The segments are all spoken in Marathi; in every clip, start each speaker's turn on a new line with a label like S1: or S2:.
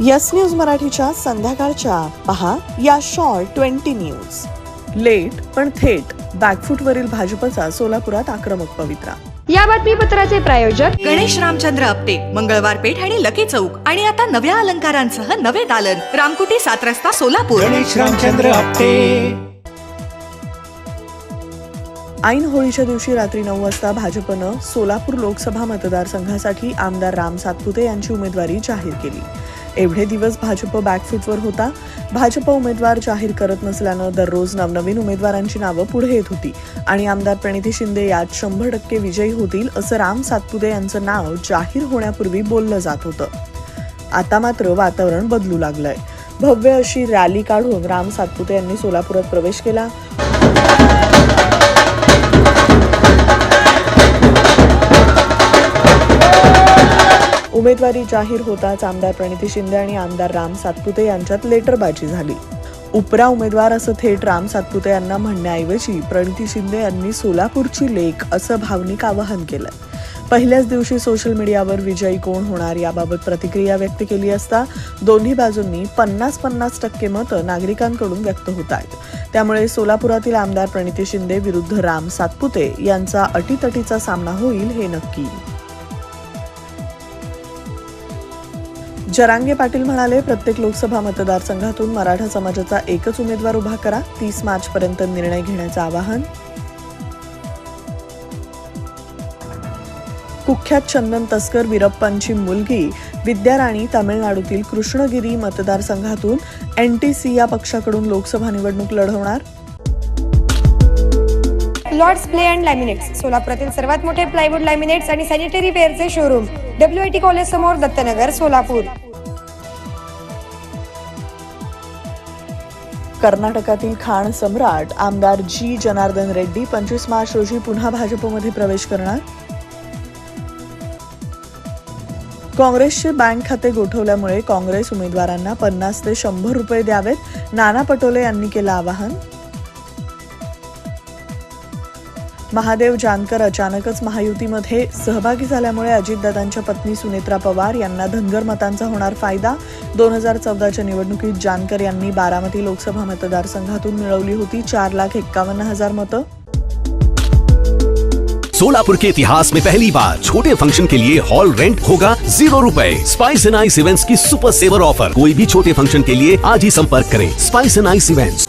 S1: यस न्यूज मराठीच्या संध्याकाळच्या. पहा या शॉर्ट ट्वेंटी न्यूज. लेट पण थेट. बॅकफूटवरील भाजपचा सोलापुरात आक्रमक पवित्रा.
S2: या बातमीपत्राचे प्रायोजक
S3: गणेश रामचंद्र आपटे मंगळवार पेठ आणि लकी चौक. आणि आता नव्या अलंकारांसह नवे दालन. रामकुटी सात रस्ता सोलापूर.
S4: गणेश रामचंद्र आपटे.
S1: ऐन होळीच्या दिवशी रात्री नऊ वाजता भाजपनं सोलापूर लोकसभा मतदारसंघासाठी आमदार राम सातपुते यांची उमेदवारी जाहीर केली. एवढे दिवस भाजप बॅकफूटवर होता. भाजप उमेदवार जाहीर करत नसल्यानं दररोज नवनवीन उमेदवारांची नावं पुढे येत होती. आणि आमदार प्रणिती शिंदे यात शंभर टक्के विजयी होतील असं राम सातपुते यांचं नाव जाहीर होण्यापूर्वी बोललं जात होतं. आता मात्र वातावरण बदलू लागलंय. भव्य अशी रॅली काढून राम सातपुते यांनी सोलापुरात प्रवेश केला. उमेदवारी जाहीर होताच आमदार प्रणिती शिंदे आणि आमदार राम सातपुते यांच्यात लेटरबाजी झाली. उपरा उमेदवार असं थेट राम सातपुते यांना म्हणण्याऐवजी प्रणिती शिंदे यांनी सोलापूरची लेख असं भावनिक आवाहन केलं. पहिल्याच दिवशी सोशल मीडियावर विजयी कोण होणार याबाबत प्रतिक्रिया व्यक्त केली असता दोन्ही बाजूंनी पन्नास पन्नास टक्के मतं नागरिकांकडून व्यक्त होत आहेत. त्यामुळे सोलापुरातील आमदार प्रणिती शिंदे विरुद्ध राम सातपुते यांचा अटीतटीचा सामना होईल हे नक्की. जरांगे पाटील म्हणाले प्रत्येक लोकसभा मतदारसंघातून मराठा समाजाचा एकच उमेदवार उभा करा तीस मार्च पर्यंत निर्णय घेण्याचं आवाहन. कुख्यात चंदन तस्कर वीरप्पांची मुलगी विद्याराणी तामिळनाडूतील कृष्णगिरी मतदारसंघातून एनटीसी या पक्षाकडून लोकसभा निवडणूक लढवणार.
S2: लॉर्ड्स प्ले अँड लॅमिनेट्स सोलापुरातील सर्वात मोठे प्लायवूड लॅमिनेट्स आणि sanitary वेअरचे showroom W I T college समोर दत्तनगर सोलापूर.
S1: कर्नाटकातील खाण सम्राट आमदार जी. जनार्दन रेड्डी पंचवीस मार्च रोजी पुन्हा भाजपमध्ये प्रवेश करणार? काँग्रेसचे बँक खाते गोठवल्यामुळे काँग्रेस उमेदवारांना पन्नास ते शंभर रुपये द्यावेत. नाना पटोले यांनी केलं आवाहन. महादेव जानकर अचानकच महायुतीमध्ये सहभागी झाल्यामुळे अजितदादांच्या पत्नी सुनेत्रा पवार धनगर मतांचा होणार फ़ायदा. दोन हज़ार चौदाच्या निवडणुकीत जानकर बारामती लोकसभा मतदारसंघातून मिळवली होती चार लाख एक्कावन्न हज़ार मतं.
S5: सोलापुर के इतिहास में पहली बार छोटे फ़ंक्शन के लिए हॉल रेंट होगा ज़ीरो रुपए. स्पाइस एंड आइस इवेंट्स की सुपर सेवर ऑफ़र कोई भी छोटे फ़ंक्शन के लिए आज ही संपर्क करें. Spice and ice events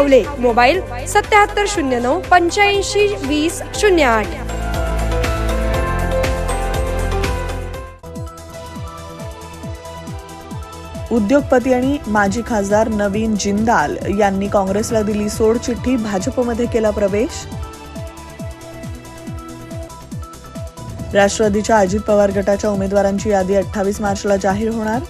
S2: हावले mobile सत्याहत्तर शून्य नऊ पंच्याऐंशी वीस शून्य आठ.
S1: उद्योगपती आणि माजी खासदार नवीन जिंदाल यांनी काँग्रेसला दिली सोडचिठ्ठी भाजपमध्ये केला प्रवेश? राष्ट्रवादीच्या अजित पवार गटाच्या उमेदवारांची यादी अठ्ठावीस मार्चला जाहीर होणार?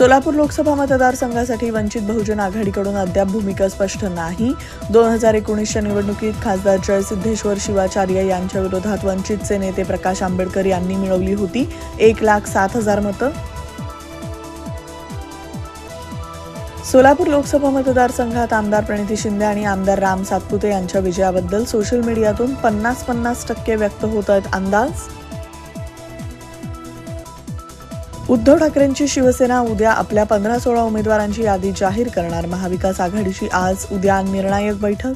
S1: सोलापूर लोकसभा मतदारसंघासाठी वंचित बहुजन आघाडीकडून अद्याप भूमिका स्पष्ट नाही. दोन हजार एकोणीसच्या निवडणुकीत खासदार जयसिद्धेश्वर शिवाचार्य यांच्या विरोधात वंचितचे नेते प्रकाश आंबेडकर यांनी मिळवली होती एक लाख सात हजार मतं. सोलापूर लोकसभा मतदारसंघात आमदार प्रणिती शिंदे आणि आमदार राम सातपुते यांच्या विजयाबद्दल सोशल मीडियातून पन्नास पन्नास टक्के व्यक्त होत आहेत अंदाज. उद्धव ठाकरेंची शिवसेना उद्या आपल्या पंधरा सोळा उमेदवारांची यादी जाहीर करणार. महाविकास आघाडीची आज उद्या निर्णायक बैठक.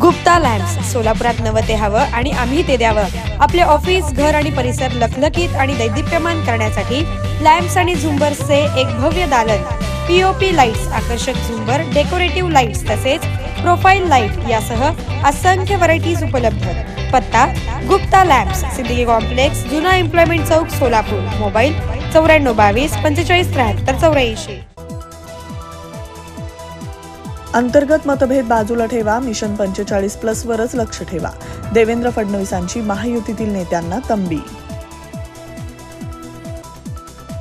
S2: गुप्ता लॅम्प्स सोलापुरात नवं ते हवं आणि आम्ही ते द्यावं. आपले ऑफिस घर आणि परिसर लखलखीत आणि दैदिप्यमान करण्यासाठी लॅम्प्स आणि झुंबर्सचे एक भव्य दालन. पीओपी लाईट्स आकर्षक झुंबर डेकोरेटिव्ह लाईट्स तसेच प्रोफाईल लाइट यासह असंख्य व्हरायटीज उपलब्ध. पत्ता गुप्ता लॅब्स सिद्दीकी कॉम्प्लेक्स जुना एम्प्लॉयमेंट चौक सोलापूर. मोबाईल चौऱ्याण्णव बावीस पंचेचाळीस त्र्याहत्तर चौऱ्याऐंशी.
S1: अंतर्गत मतभेद बाजूला ठेवा मिशन पंचेचाळीस प्लस वरच लक्ष ठेवा. देवेंद्र फडणवीसांची महायुतीतील नेत्यांना तंबी.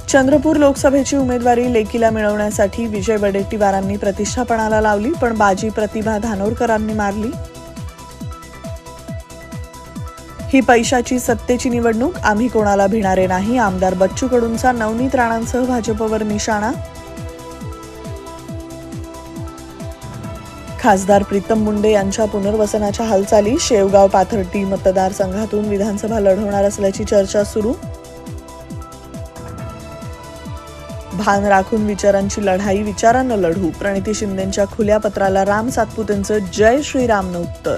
S1: चंद्रपूर लोकसभेची उमेदवारी लेकीला मिळवण्यासाठी विजय वडेट्टीवारांनी प्रतिष्ठापणाला लावली पण बाजी प्रतिभा धानोरकरांनी मारली. ही पैशाची सत्तेची निवडणूक आम्ही कोणाला भिणारे नाही. आमदार बच्चू कडूंचा नवनीत राणांसह भाजपवर निशाणा. खासदार प्रीतम मुंडे यांच्या पुनर्वसनाच्या हालचाली शेवगाव पाथर्डी मतदारसंघातून विधानसभा लढवणार असल्याची चर्चा सुरू. भान राखून विचारांची लढाई विचारानं लढू. प्रणिती शिंदेच्या खुल्या पत्राला राम सातपुतेंचं जय श्रीरामनं उत्तर.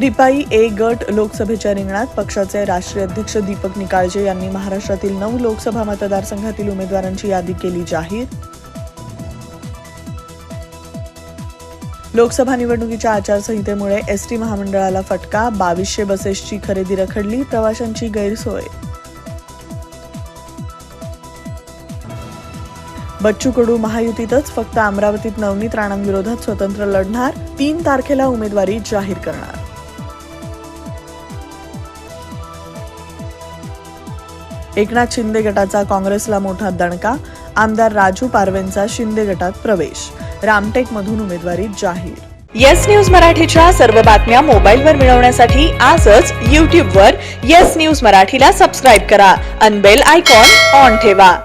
S1: रिपाई ए गट लोकसभेच्या रिंगणात पक्षाचे राष्ट्रीय अध्यक्ष दीपक निकाळजे यांनी महाराष्ट्रातील नऊ लोकसभा मतदारसंघातील उमेदवारांची यादी केली जाहीर. लोकसभा निवडणुकीच्या आचारसंहितेमुळे एस टी महामंडळाला फटका बावीसशे बसेसची खरेदी रखडली प्रवाशांची गैरसोय. बच्चू कडू महायुतीतच फक्त अमरावतीत नवनीत राणांविरोधात स्वतंत्र लढणार तीन तारखेला उमेदवारी जाहीर करणार. एकनाथ शिंदे गटाचा काँग्रेसला मोठा दणका आमदार राजू पारवेंचा शिंदे गटात प्रवेश. रामटेकमधून उमेदवारी जाहीर.
S4: येस न्यूज मराठीच्या सर्व बातम्या मोबाईलवर मिळवण्यासाठी आजच यूट्यूबवर येस न्यूज मराठीला सबस्क्राईब करा. अनबेल आयकॉन ऑन ठेवा.